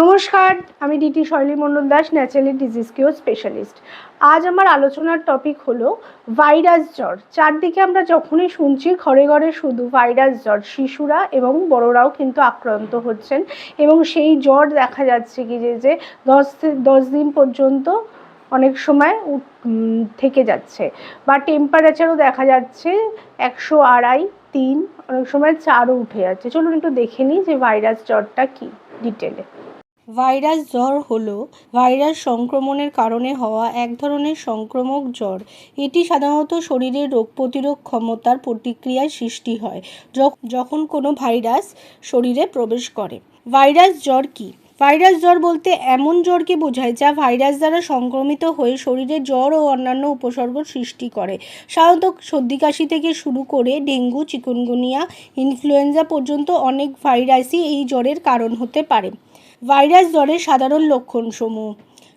নমস্কার, আমি DT Shoili Mondal Das, naturally disease cure specialist আজ আমার আলোচনার টপিক হলো ভাইরাস জ্বর। চারদিকে আমরা যখনই শুনছি, ঘরে ঘরে শুধু ভাইরাস জ্বর, শিশুরা এবং বড়রাও কিন্তু আক্রান্ত হচ্ছেন এবং সেই জ্বর দেখা যাচ্ছে কি যে যে দশ দশ দিন পর্যন্ত অনেক সময় থেকে যাচ্ছে। বা টেম্পারেচারও দেখা যাচ্ছে একশো আড়াই তিন, অনেক সময় চারও উঠে যাচ্ছে। চলুন একটু দেখে নিই যে ভাইরাস জ্বরটা কি ডিটেলে ভাইরাস জ্বর হলো ভাইরাস সংক্রমণের কারণে হওয়া এক ধরনের সংক্রমক জ্বর। এটি সাধারণত শরীরের রোগ প্রতিরোধ ক্ষমতার প্রতিক্রিয়ায় সৃষ্টি হয়, যখ- যখন কোনো ভাইরাস শরীরে প্রবেশ করে। ভাইরাস জ্বর কী? ভাইরাস জ্বর বলতে এমন জ্বরকে বোঝায় যা ভাইরাস দ্বারা সংক্রমিত হয়ে শরীরে জ্বর ও অন্যান্য উপসর্গ সৃষ্টি করে? সাধারণত সর্দি কাশি থেকে শুরু করে ডেঙ্গু, চিকুনগুনিয়া, ইনফ্লুয়েঞ্জা পর্যন্ত অনেক ভাইরাসই এই জ্বরের কারণ হতে পারে। ভাইরাস জ্বরের সাধারণ লক্ষণসমূহ।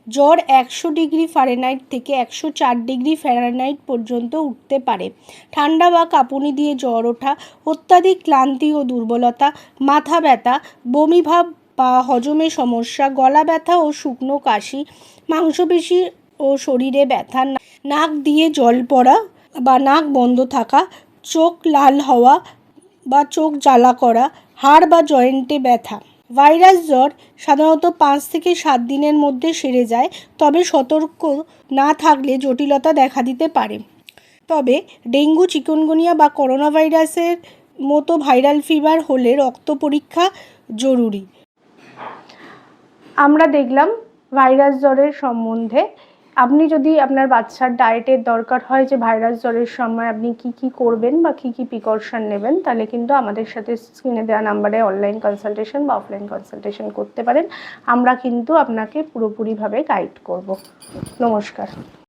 জ্বর একশো ডিগ্রি ফারেনহাইট থেকে একশো চার ডিগ্রি ফারেনহাইট পর্যন্ত উঠতে পারে। ঠান্ডা বা কাঁপুনি দিয়ে জ্বর ওঠা, অত্যাধিক ক্লান্তি ও দুর্বলতা, মাথা ব্যথা বমিভাব বা হজমে সমস্যা, গলা ব্যথা ও শুকনো কাশি, মাংসপেশি ও শরীরে ব্যথা নাক দিয়ে জল পড়া বা নাক বন্ধ থাকা, চোখ লাল হওয়া বা চোখ জ্বালা করা, হাড় বা জয়েন্টে ব্যথা। ভাইরাস জ্বর সাধারণত পাঁচ থেকে সাত দিনের মধ্যে সেরে যায়, তবে সতর্ক না থাকলে জটিলতা দেখা দিতে পারে। তবে ডেঙ্গু, চিকুনগুনিয়া বা করোনা ভাইরাসের মতো ভাইরাল ফিভার হলে রক্ত পরীক্ষা জরুরি। আমরা দেখলাম ভাইরাস জ্বরের সম্বন্ধে। আপনি যদি আপনার বাচ্চার ডায়েটের দরকার হয় যে ভাইরাস জ্বরের সময় আপনি কি কি করবেন বা কি কি প্রিকশন নেবেন, তাহলে কিন্তু আমাদের সাথে স্ক্রিনে দেওয়া নাম্বারে অনলাইন কনসালটেশন বা অফলাইন কনসালটেশন করতে পারেন। আমরা কিন্তু আপনাকে পুরোপুরিভাবে গাইড করব। নমস্কার।